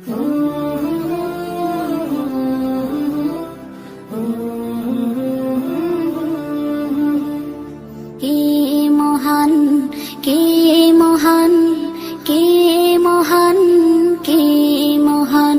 কে মহান কে মহান কে মহান কে মহান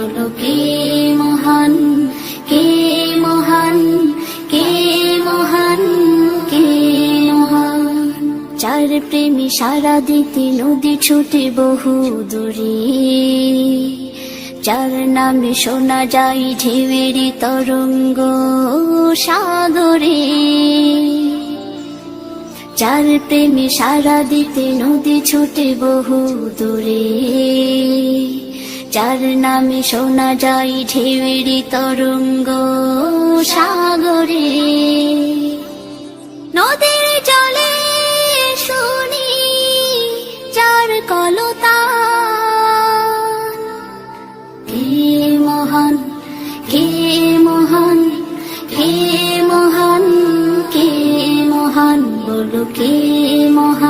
বলো, কে মহান কে মহান কে মহান কে মহান? যার প্রেমী সারা দিতে নদী ছুটে বহু দূরে। যার নামে শোনা যায় ঢেউয়েরই তরঙ্গ সাগরে। যার প্রেমে সারা দিতে নদী ছুটে বহু দূরে। যার নামে শোনা যায় ঢেউয়েরই তরঙ্গ সাগরে। নদীর জলে শুনি যার কলতা। কে মহান কে মহান কে মহান কে মহান বলো, কে মহান?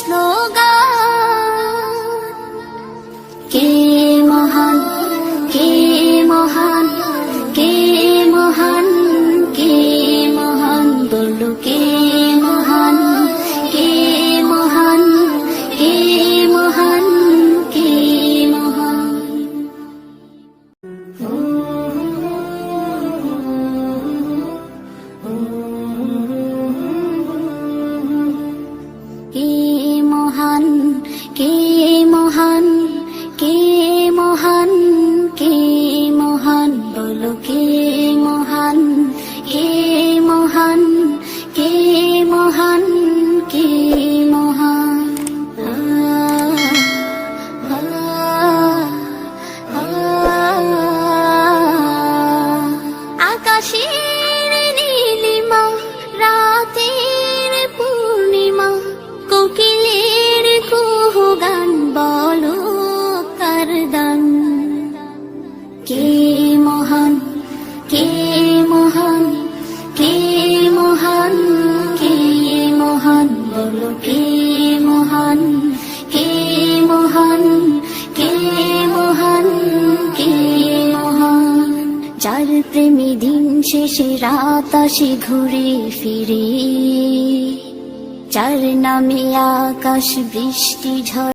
স্লোগান কে মহান কে মহান কে মহান কে মহান? যার প্রেমী দিন শেষে রাত আসে ঘুরে ফিরে, যার নামে আকাশ বৃষ্টি ঝড়